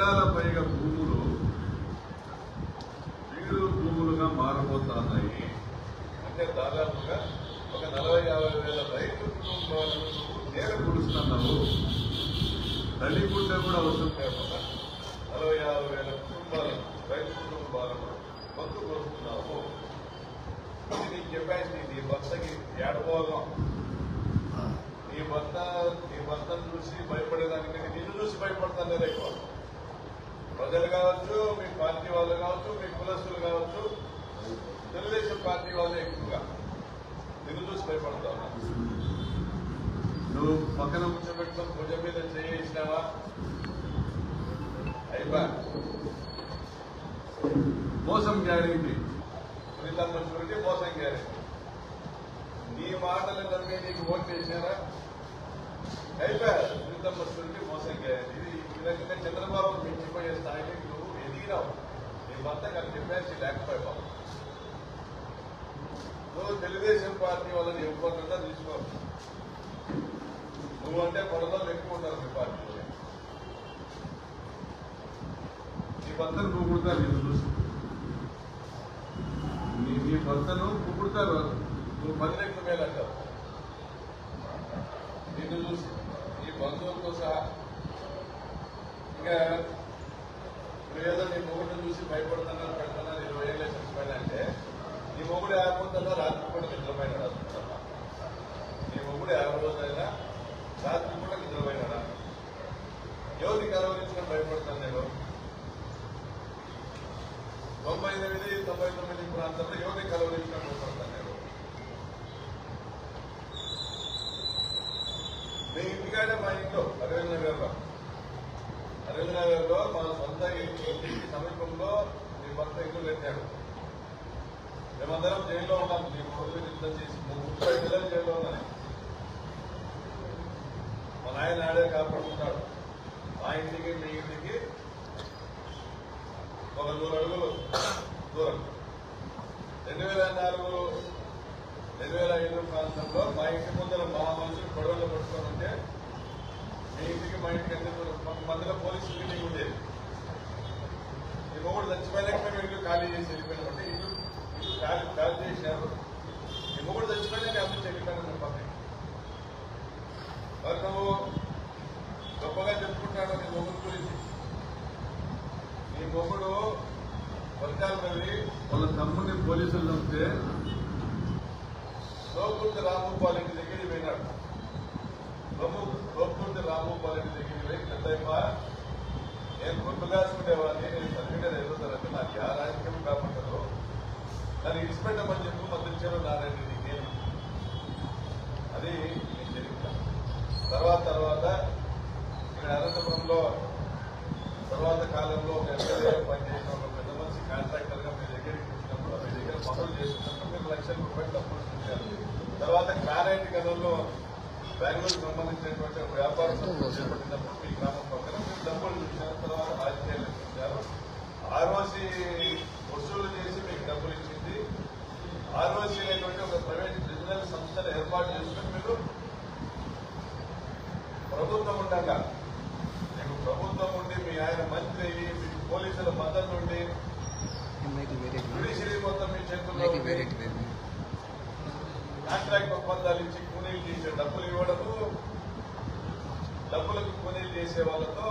ఎకరాల పైగా భూములు బీడు భూములుగా మారబోతున్నాయి అంటే దాదాపుగా ఒక నలభై యాభై వేల రైతు కుటుంబాలను నేల కుడుస్తున్నావు తల్లి గుడ్డ కూడా అవసరం లేకుండా నలభై యాభై వేల కుటుంబాలను రైతు కుటుంబాలను పొత్తు కోరుతున్నావు ఇది నీ కెపాసిటీ నీ భర్తకి ఏడబోగం నీ భర్త నీ భర్తను చూసి భయపడేదానికంటే నిన్ను చూసి భయపడతాను లేదా ఎక్కువ ప్రజలు కావచ్చు మీ పార్టీ వాళ్ళు కావచ్చు మీ కులస్తులు కావచ్చు తెలుగుదేశం పార్టీ వాళ్ళే ఎక్కువగా. నిన్ను చూసి భయపడతా నువ్వు పక్కన కూర్చోబెట్టుకొని భుజం మీద చేయించినావా అయిపా మోసం గ్యారెంటీ. వీళ్ళ మెచ్యూరిటీ మోసం గ్యారెంటీ. నీ మాటలు నమ్మి నీకు ఓట్ చేసినారా అయిపోయారు వీళ్ళ మెచ్యూరిటీ మోసం గ్యారెంటీ. ఇది ఈ మించిపోయే నువ్వు ఎదిగినావు నీ భర్త కానీ చెప్పేసి లేకపోయావు నువ్వు తెలుగుదేశం పార్టీ వాళ్ళని ఎవరినంతా తీసుకో నువ్వు అంటే పొరదాలు ఎక్కువ ఉంటారు మీ పార్టీలో. నీ భర్తను పొగుడుతారు నేను చూసి. నీ నీ భర్తను పొగుడుతారు నువ్వు పది లక్షల మేలు అంటావు. నిన్ను చూసి. నీ బంధువులతో సహా. ఇంకా ఇప్పుడు ఏదో నీ మొగుడిని చూసి భయపడుతున్నారు పెడుతున్నారు ఇరవై ఏళ్ళ చచ్చిపోయినా అంటే నీ మొగుడు ఏమైపోతుందో రాత్రి కూడా నిద్రపోయినాడు అనుకుంటున్నా నీ మొగుడు యాభై రోజులైనా రాత్రి కూడా నిద్రపోయినాడా ఎవరిని గౌరవించడం భయపడతాను నేను తొంభై ఎనిమిది తొంభై తొమ్మిది ప్రాంతంలో ఎవరిని కలవరించడం భయపడతాను నేను మీ ఇంటికాడే మా ఇంట్లో అరవింద్ నగర్లో అరవింద్ నగర్లో మా సొంత ఇంటికి సమీపంలో మీ భర్త ఇల్లు కట్టాడు మేమందరం జైల్లో ఉన్నాం. మేము కొడుకు యుద్ధం చేసి ముప్పై నెలలు జైల్లో ఉన్నాయి మా నాయన ఆడే కాపాడుకుంటాడు. మా ఇంటికి మీ ఇంటికి ఒక నూరు అడుగులు దూరం. రెండు వేల నాలుగు రెండు వేల ఐదు ప్రాంతంలో మా ఇంటి ముందర మా మనుషులు గొడవలు పట్టుకొని మీ ఇంటికి మా ఇంటికి ఎంత దూరం? మధ్యలో పోలీసు మీటింగ్ ఉండేది. ఈ మొగుడు చచ్చిపోయినాక మేము ఇల్లు ఖాళీ చేసి వెళ్ళిపోయినామంటే ఇల్లు ఇల్లు ఖాళీ ఖాళీ చేసినారు ఈ మొగుడు చచ్చిపోయినాక అందరూ వెళ్ళిపోయినాం పక్కన మరి నువ్వు గొప్పగా చెప్పుకుంటాడు నీ మొగుడు గురించి నీ మొగుడు వర్గాలు వెళ్ళి వాళ్ళ తమ్ముడిని పోలీసులు చంపితే లోపుర్తి రామగోపాల్ ఇంటి దగ్గరికి పోయినాడు లోపుర్తి రామగోపాల్ ఇంటి దగ్గరికి పోయి పెద్దయ్యమ్మ నేను గుర్తు కాసుకునేవాడిని నేను సర్టిఫికేట్ ఎదుగుతానంటే నాకు యా రాజకీయం కాపాడదు దాన్ని ఇచ్చిపెట్టమని చెప్పి మద్దతిచ్చారు నారాయణ రెడ్డికి అది నేను జరిగింది తర్వాత తర్వాత ఇక్కడ అనంతపురంలో తర్వాత కాలంలో ఒక ఎమ్మెల్యే పనిచేసిన ఒక పెద్ద మనిషి కాంట్రాక్టర్గా మీ దగ్గరికి వచ్చినప్పుడు మీ దగ్గర పనులు చేస్తున్నప్పుడు మీరు లక్షల రూపాయలు డబ్బులు ఇచ్చారు. తర్వాత కారేటి గదంలో బెంగళూరు సంబంధించినటువంటి ఒక వ్యాపార చేపట్టినప్పుడు మీ గ్రామం పక్కన మీరు డబ్బులు ఇచ్చారు తర్వాత రాజకీయాలు ఇచ్చారు ఆర్ఓసి వసూలు చేసి మీకు డబ్బులు ఇచ్చింది. ఆర్ఓసి అనేటువంటి ఒక ప్రైవేట్ బిజినెస్ సంస్థలు ఏర్పాటు చేసుకుని మీరు ప్రభుత్వం ఉండగా. మీకు ప్రభుత్వం ఉండి మీ ఆయన మంత్రి అయ్యి మీకు పోలీసుల మద్దతు ఉండి మైకి జుడిషియరీ మొత్తం మీ చేతుల్లో మైకి కాంట్రాక్ట్ ఒప్పందాలు ఇచ్చి కూలీలు చేసే డబ్బులు ఇవ్వడము డబ్బులకు కూలీలు చేసే వాళ్ళతో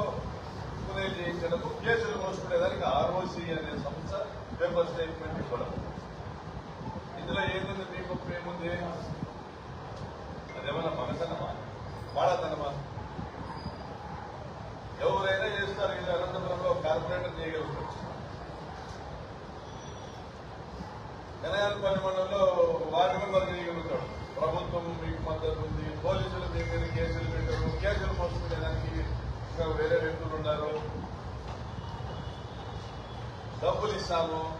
కూలీలు చేయించడము కేసులు మోసుకునేదానికి ఆర్ఓసి అనే సంస్థ పేపర్ స్టేట్మెంట్ ఇవ్వడం ఇందులో ఏముంది? మీ గొప్ప ఏముంది అదేమన్నా మనసనమా వాడతనమా ఎవరైనా చేస్తారు ఇది అనంతపురంలో కార్పొరేటర్ చేయగలుగుతారు కనయాలపల్లి మండలంలో వార్డు మెంబర్ చేయగలుగుతాడు. ప్రభుత్వం మీకు మద్దతు ఉంది. పోలీసులు మీ మీద కేసులు పెట్టారు. కేసులు మోసుకునేదానికి ఇంకా వేరే వ్యక్తులు ఉన్నారు. డబ్బులు ఇస్తాము.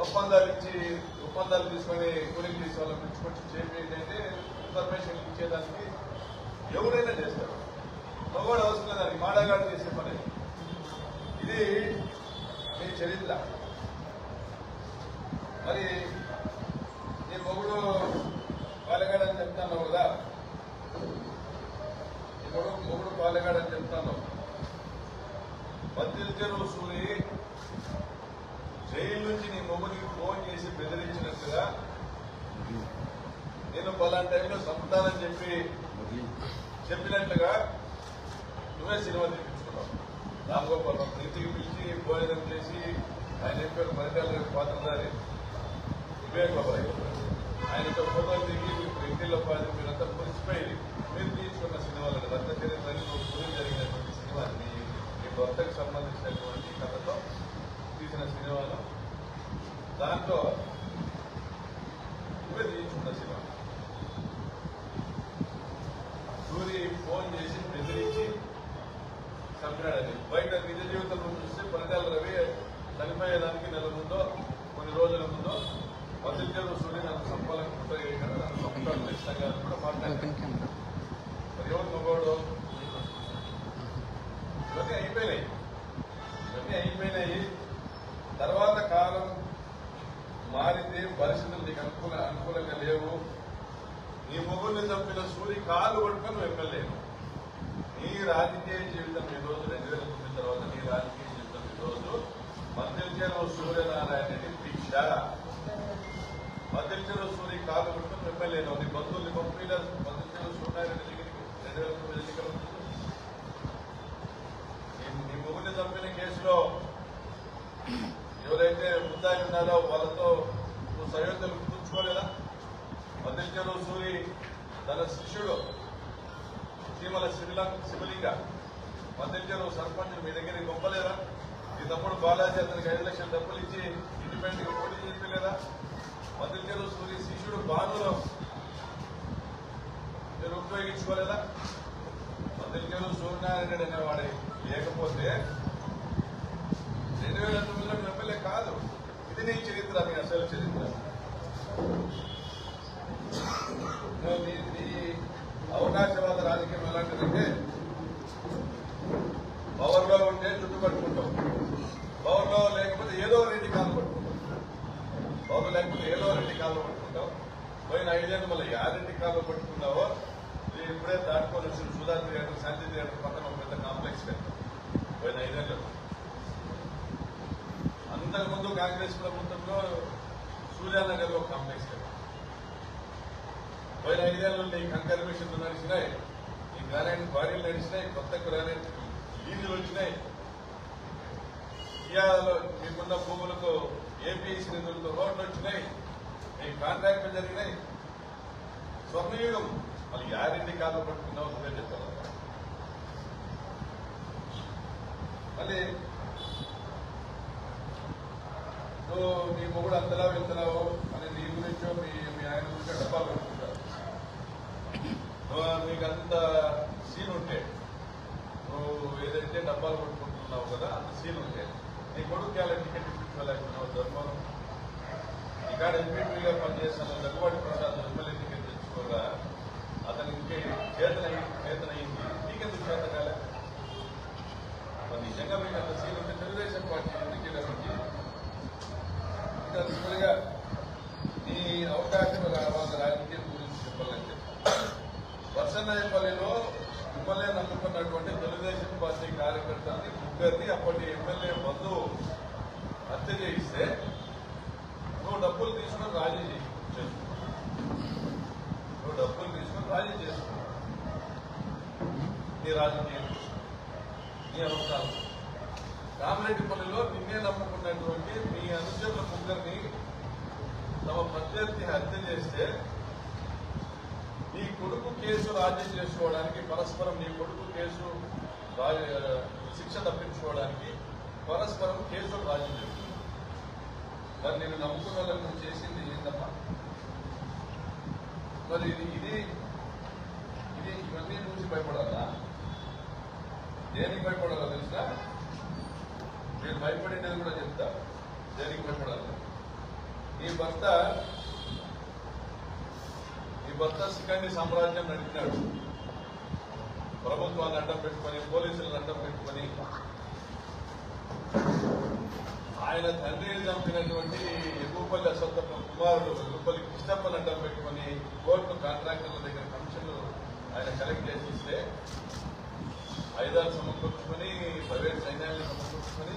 ఒప్పందాలు ఇచ్చి ఒప్పందాలు తీసుకొని కూలింగ్ చేసే వాళ్ళని పిలుచుకొచ్చి చేయండి అంటే ఇన్ఫర్మేషన్ ఇచ్చేదానికి ఎవరైనా చేస్తారు. మగవాడు అవసరం లేదు. దానికి మాడగాడు చేసే పని. ఇది మీ చరిత్ర. మరి నీ మొగుడు పాలగాడని చెప్తాను కదా. నీ మొగుడు మొగుడు పాలగాడని చెప్తాను బద్దిల్ చెరువు సూరి జైలు నుంచి నీ మొగుడికి ఫోన్ చేసి బెదిరించినట్టుగా నేను పలాంటి టైంలో సంతానని చెప్పి చెప్పినట్టుగా నువ్వే సినిమా తీపించుకున్నావు. రామగోపాల్ ప్రీతికి పిలిచి భోజనం చేసి ఆయన చెప్పారు పరిటాల పాత్రధారి Bien, papá. ఎవరైతే ముద్దాయి ఉన్నారో వాళ్ళతో నువ్వు సయోధ్యలు గుర్తుంచుకోలేదా? మధ్యలో సూరి తన శిష్యుడు సీమల శివలింగ శివలింగ మధ్యలో సర్పంచ్ మీ దగ్గరికి గొప్పలేదా ఈ తప్పుడు బాలాజీ అతనికి ఐదు లక్షల డబ్బులు ఇచ్చి ఇండిపెండెంట్గా పోటీ చేయలేదా మధ్యలో సూరి శిష్యుడు బానులో మీరు ఉపయోగించుకోలేదా? మధ్యలో సూర్యనారాయణ రెడ్డి అనేవాడు లేకపోతే రెండు వేల తొమ్మిదిలో నువ్వు ఎమ్మెల్యే కాదు ఇది నీ చరిత్ర నీ అసలు చరిత్ర నువ్వు నీ నీ అవకాశవాద రాజకీయం ఎలాంటిదంటే పవర్లో ఉంటే చుట్టు పట్టుకుంటావు పవర్లో లేకపోతే ఏదో రెండు కాళ్ళు పట్టుకుంటావు పవర్ లేకపోతే ఏదో రెండు కాళ్ళు పట్టుకుంటావు పోయిన ఐదేళ్ళు మళ్ళీ యారెంటి కాళ్ళు పట్టుకున్నావో ఇది ఇప్పుడే దాటుకొని వచ్చిన సుధా థియేటర్ శాంతి థియేటర్ పక్కన ఒక పెద్ద కాంప్లెక్స్ కట్టాం పోయిన ఐదేళ్ళు ఆంధ్రప్రదేశ్ ప్రభుత్వంలో సూర్యానగర్లో కాంప్లెక్స్ పోయిన ఐదేళ్ళు నీ కంకర్ మిషన్లు నడిచినాయి. ఈ గ్రానైట్ క్వారీలు నడిచినాయి. కొత్త గ్రానైట్ లీజులు వచ్చినాయి. ఇయాలలో మీకున్న భూములకు ఏపీఎస్ నిధులతో రోడ్లు వచ్చినాయి. మీ కాంట్రాక్ట్లు జరిగినాయి. స్వర్ణయుగం. మళ్ళీ యారింటి కాళ్ళు పట్టుకున్నావు నువ్వే చెప్పాలి మళ్ళీ నువ్వు నీ మొగుడు అంతలా వెళ్తున్నావు అని నీ గురించో మీ మీ ఆయన గురించో డబ్బాలు కొట్టుకుంటారు నీకు అంత సీన్ ఉంటే నువ్వు ఏదైతే డబ్బాలు కొట్టుకుంటున్నావు కదా అంత సీన్ ఉంటే నీ కొడుకు ఎలా టికెట్ ఇప్పించుకోలేకున్నావు ధర్మం. ఇక్కడ ఎంపీపీగా పనిచేస్తున్న దగ్గుబాటి ప్రసాద్ ఎమ్మెల్యే టికెట్ తెచ్చుకోగా అతనికి చేతన చేతనయింది నీకెందుకు చేత కాలే మరి నిజంగా మీకు అంత సీన్ ఉంటే తెలుగుదేశం పార్టీ ఎందుకు రమ్మించి ఇంకా సింపుల్గా నీ అవకాశం వాళ్ళ రాజకీయం గురించి చెప్పాలంటే వర్షనాయపల్లిలో ఎమ్మెల్యే నమ్ముకున్నటువంటి తెలుగుదేశం పార్టీ కార్యకర్తని ముగ్గర్ని అప్పటి ఎమ్మెల్యే బంధువు హత్య చేయిస్తే నువ్వు డబ్బులు తీసుకుని రాజీ చేసుకున్నావు. నువ్వు డబ్బులు తీసుకుని రాజీ చేసుకున్నావు నీ రాజకీయం నీ అవసరాలు రామరెడ్డిపల్లిలో నిన్నే నమ్ముకున్నటువంటి మీ అనుచరుల ముగ్గురిని తమ ప్రత్యర్థి హత్య చేస్తే కేసు రాజీ చేసుకోవడానికి పరస్పరం నీ కొడుకు కేసు శిక్ష తప్పించుకోవడానికి పరస్పరం కేసులు రాజీ చేస్తుంది మరి నేను నమ్ముకున్న నువ్వు చేసింది ఏంటమ్మా మరి ఇది ఇది ఇది ఇవన్నీ చూసి భయపడాలా? దేనికి భయపడాలా తెలుసా? నేను భయపడేది కూడా చెప్తా. దేనికి భయపడాలి? నీ భర్త భర్త సికండి సామ్రాజ్యం నడిపినాడు. ప్రభుత్వాన్ని అడ్డం పెట్టుకొని పోలీసులను అడ్డం పెట్టుకొని ఆయన తండ్రి చంపినటువంటి ఎగుపల్లి అసొంత కుమారుడు ఎగుపల్లి కృష్ణప్పని అడ్డం పెట్టుకొని కోర్టు కాంట్రాక్టర్ల దగ్గర కమిషన్లు ఆయన కలెక్ట్ చేసి ఇస్తే ఐదారు సమకూర్చుకొని ప్రైవేట్ సైన్యాన్ని సమకూర్చుకొని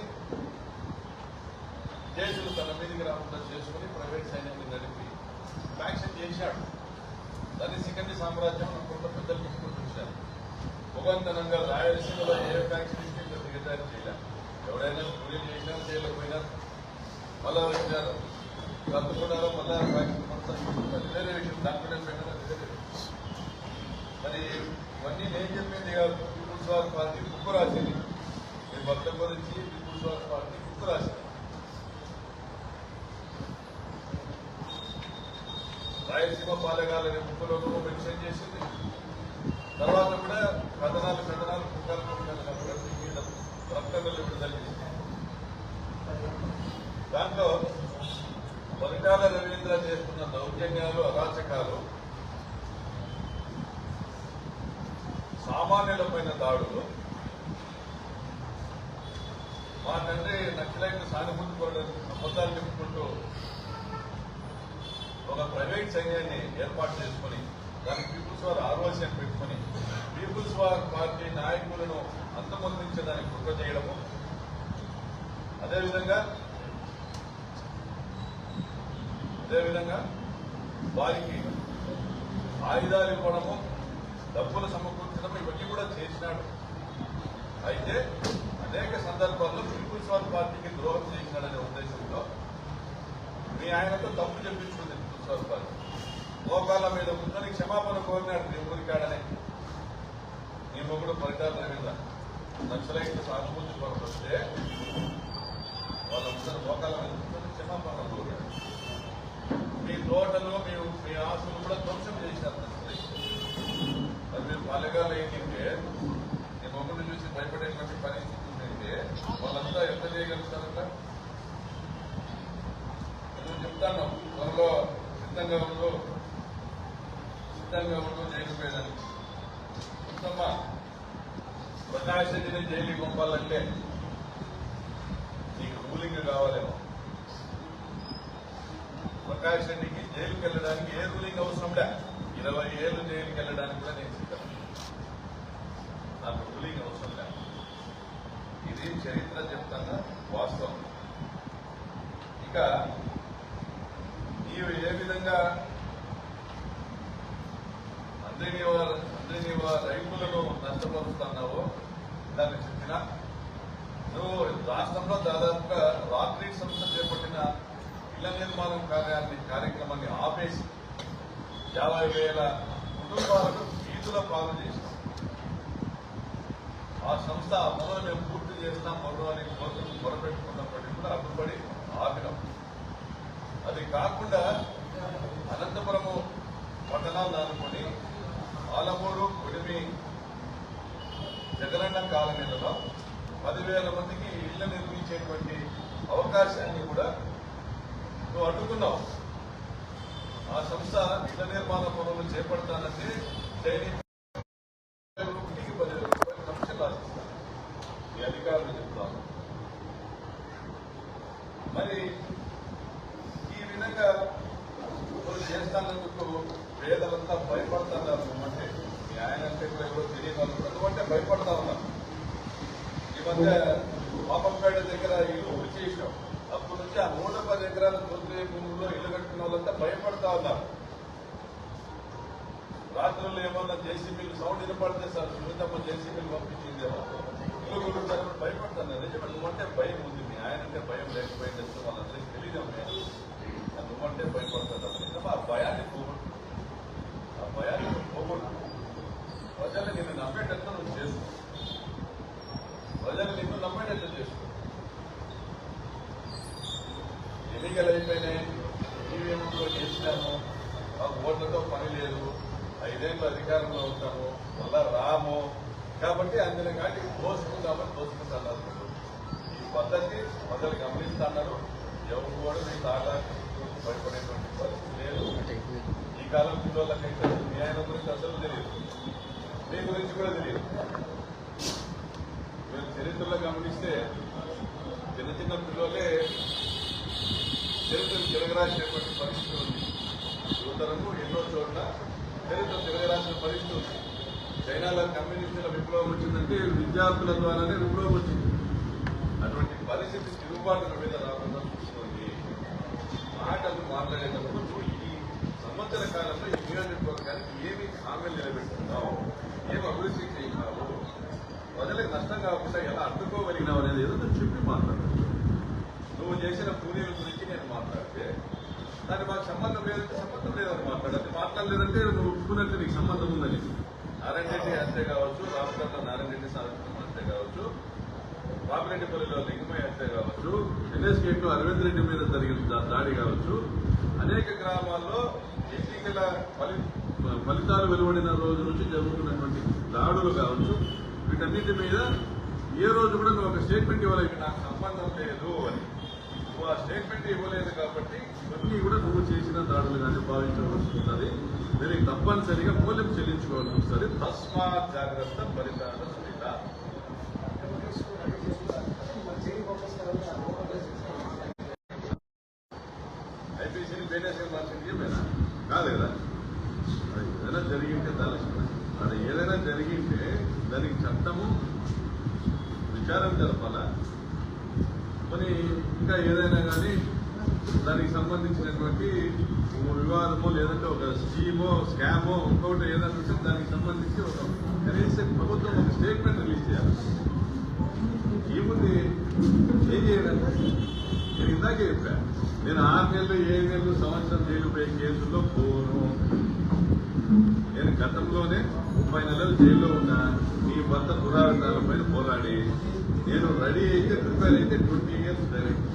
కేసులు తన మీదకి రాకుండా చేసుకుని ప్రైవేట్ సైన్యాన్ని నడిపి ఫ్యాక్షన్ చేశాడు. దాన్ని సికండి సామ్రాజ్యం అనుకుంటూ పెద్దలు చెప్పుకుంటూ వచ్చారు. భగవంతనంగా రాయలసీమలో ఏ ఫ్యాక్షన్ ఇస్తే ఇంకా దిగజారి చేయలేదు ఎవడైనా కూలీలు చేసినా చేయలేకపోయినా మళ్ళా వచ్చినారు తప్పకుండా మళ్ళా ఫ్యాక్టరీ మొత్తం రిజర్వేషన్ దాంట్లోనే పెట్టడం రిజర్వేషన్ మరి ఇవన్నీ నేను చెప్పింది కాదు. పీపుల్స్ వార్ పార్టీ బుక్ రాసింది మీ భర్త గురించి పీపుల్స్ వార్ పార్టీ బుక్ రాసింది రాయలసీమ పాలగాలనే బుక్లోనూ మెన్షన్ చేసింది. తర్వాత కూడా కథనాలు కథనాలు పుస్తకాలు పుస్తకాలు విడుదల చేసింది దాంట్లో పరిటాల రవీంద్ర చేస్తున్న దౌర్జన్యాలు అరాచకాలు సామాన్యులపైన దాడులు మా తండ్రి నక్సలైట్ సానుభూతి కోరడానికి అబద్ధాలు చెప్పుకుంటూ ఒక ప్రైవేట్ సైన్యాన్ని ఏర్పాటు చేసుకుని దానికి పీపుల్స్ వార్ ఆర్ఓసీ అని పెట్టుకుని పీపుల్స్ వార్ పార్టీ నాయకులను అంతమొందించడానికి కుట్ర చేయడము. అదేవిధంగా అదేవిధంగా వారికి ఆయుధాలు ఇవ్వడము డబ్బులు సమకూర్చడం ఇవన్నీ కూడా చేసినాడు. అయితే అనేక సందర్భాల్లో పీపుల్స్ వార్ పార్టీకి ద్రోహం చేసినాడనే ఉద్దేశంతో మీ ఆయనతో తప్పు చెప్పించుకుంది పీపుల్స్ వార్ మీద ఉందని క్షమాపణ కోరినాడు నీ ఊరికాడనే నీ మొగుడు పరిటాల రవీంద్ర నక్సలైట్ సానుభూతి కొరకు వస్తే వాళ్ళందరూ మోకాళ్ళ మీద ఉందని క్షమాపణ కోరాడు మీ తోటలు మీ మీ ఆస్తులు కూడా ధ్వంసం చేశారు అది మీరు పలగాలు ఏంటంటే నీ మొగుడు చూసి భయపడేటువంటి పరిస్థితి ఉందంటే వాళ్ళంతా ఎంత చేయగలుగుతారంట నేను చెప్తాను త్వరలో సిద్ధంగా ఉందో సిద్ధంగా ఉందో జైలు పోయడానికి చూద్దమ్మా ప్రకాష్ రెడ్డిని జైలుకి పంపాలంటే నీకు రూలింగ్ కావాలేమో. ప్రకాష్ రెడ్డికి జైలుకి వెళ్ళడానికి ఏ రూలింగ్ అవసరం లే. ఇరవై ఏళ్ళు జైలుకి వెళ్ళడానికి కూడా నేను సిద్ధం. నాకు రూలింగ్ అవసరం లే. ఇది చరిత్ర చెప్తాను వాస్తవం. ఇక ఇవి ఏ విధంగా అందరినీ అందరినీ రైతులను నష్టపరుస్తున్నావో దాన్ని చెప్పిన. నువ్వు రాష్ట్రంలో దాదాపుగా రాత్రి సంస్థ చేపట్టిన ఇళ్ళ నిర్మాణం కార్యాన్ని కార్యక్రమాన్ని ఆపేసి యాభై వేల కుటుంబాలను వీధుల పాలు చేసినాం ఆ సంస్థ ఆ మేము పూర్తి చేస్తాం మరో అని కోసం మొరపెట్టుకున్నప్పటికీ కూడా అడ్డుపడి కాకుండా అనంతపురము పట్టణాలను అనుకుని ఆలమూరు కుడిమి జగనన్న కాలనీలలో పదివేల మందికి ఇళ్ళు నిర్మించేటువంటి అవకాశాన్ని కూడా నువ్వు అడ్డుకున్నావు. ఆ సంస్థ ఇళ్ళ నిర్మాణ పనులు చేపడతానంటే చైనీ ఇంటికి పదివేల రూపాయలు కమిషన్ రాసిస్తారు ఈ అధికారులు చెప్తాను మరి ఈ విధంగా నువ్వు చేస్తానందుకు పేదలంతా భయపడతారు అంటే మీ ఆయన అంటే కూడా ఎవరో తెలియని వాళ్ళు కూడా భయపడతా ఉన్నారు. ఈ మధ్య పాపంపేట దగ్గర ఇల్లు పూర్తి చేసినాం. అప్పటి నుంచి ఆ నూట పది ఎకరాల తొమ్మిది భూముల్లో ఇల్లు కట్టుకున్న వాళ్ళంతా భయపడతా ఉన్నారు. రాత్రుల్లో ఏమన్నా జేసీబీలు సౌండ్ వినపడితే సార్ సునీతమ్మ జేసీబీలు పంపించిందేమో ఇల్లు గురించి భయపడతాను నిజమే నువ్వంటే భయం ఉంది. మీ ఆయన అంటే భయం లేకపోయింది అంటే వాళ్ళందరికీ తెలియదమ్మే నువ్వంటే భయపడుతున్నావు నిజమా ఆ భయాన్ని పోగొట్టు ఆ భయాన్ని నువ్వు పోగొట్టు ప్రజలు నిన్ను నమ్మేటట్టు నువ్వు చేసుకో ప్రజలు నిన్ను నమ్మేటట్టు చేసుకో ఎన్నికలు అయిపోయినాయి ఈవీఎంలో చేసినాము ఆ ఓట్లతో పని లేదు ఐదేళ్ళు అధికారంలో ఉంటాము మళ్ళా రాము కాబట్టి అందులో కాటి దోసుకుందామని దోసుకుంటున్నారు ఈ పద్ధతి ప్రజలు గమనిస్తున్నారు ఎవరు కూడా మీ తాట భయపడేటువంటి పరిస్థితి లేదు అటు అయిపోయింది ఈ కాలం పిల్లలకైతే మీ ఆయన గురించి అసలు తెలియదు మీ అనేది మేము చరిత్రలో గమనిస్తే చిన్న చిన్న పిల్లలే చరిత్ర తిరగరాసినటువంటి పరిస్థితి ఉంది. యువతరము ఎన్నో చోట్ల చరిత్ర తిరగరాసిన పరిస్థితి ఉంది. చైనాలో కమ్యూనిస్టుల విప్లవం వచ్చిందంటే విద్యార్థుల ద్వారానే విప్లవం వచ్చింది. అటువంటి పరిస్థితి తిరుగుబాటుల మీద రాకుండా చూస్తుంది మాటలు మాట్లాడేటప్పుడు ఈ సంవత్సర కాలంలో ఈ నియోజకవర్గానికి ఏమి హామీలు నిలబెట్టుకున్నావు ఏమి ప్రజలకు నష్టం కాకుండా ఎలా అడ్డుకోగలిగినావు అనేది ఏదో నువ్వు చెప్పి మాట్లాడు నువ్వు చేసిన పూజల గురించి నేను మాట్లాడితే దానికి మాకు సంబంధం లేదంటే సంబంధం లేదని మాట్లాడాలి. మాట్లాడలేదంటే నువ్వు ఒప్పుకున్నట్టు నీకు సంబంధం ఉందని. నారాయణ రెడ్డి హత్య కావచ్చు రామకర్ణ నారాయణ రెడ్డి సాధించిన హత్య కావచ్చు బాపిరెడ్డిపల్లిలో లింగమయ్య హత్య కావచ్చు ఎన్ఎస్కేట్లో అరవింద్ రెడ్డి మీద జరిగిన దాడి కావచ్చు. అనేక గ్రామాల్లో ఎన్నికల ఫలి ఫలితాలు వెలువడిన రోజు నుంచి జరుగుతున్నటువంటి దాడులు కావచ్చు. వీటన్నిటి మీద ఏ రోజు కూడా నువ్వు ఒక స్టేట్మెంట్ ఇవ్వలేదు నాకు సంబంధం లేదు అని. నువ్వు ఆ స్టేట్మెంట్ ఇవ్వలేదు కాబట్టి ఇవన్నీ కూడా నువ్వు చేసిన దాడులు కానీ భావించవలసి ఉంటుంది. దీనికి తప్పనిసరిగా మూల్యం చెల్లించుకోవాల్సి వస్తుంది. తస్మాత్ జాగ్రత్త ఫలితాలు సునీత ఐపీసీని బేటేసుకొని మార్చింది ఏమైనా కాదు కదా అది ఏదైనా జరిగింటే దాని అది ఏదైనా జరిగింటే దానికి చట్టము విచారం జరపాలా మరి ఇంకా ఏదైనా కానీ దానికి సంబంధించినటువంటి వివాదమో లేదంటే ఒక స్కీమో స్కామో ఇంకొకటి ఏదైనా ఉంటే దానికి సంబంధించి ఒక కనీసం ప్రభుత్వం ఒక స్టేట్మెంట్ రిలీజ్ చేయాలి. ఏముంది? ఏం చేయాలంటే నేను ఇందాకే చెప్పాను నేను ఆరు నెలలు ఏడు నెలలు సంవత్సరం జైలు పోయే కేసుల్లో పోను. నేను గతంలోనే ముప్పై నెలలు జైల్లో ఉన్నా. మీ భర్త పురాణాల పైన పోరాడి. నేను రెడీ అయితే ప్రిపేర్ అయితే ట్వంటీ ఇయర్స్ డైరెక్ట్.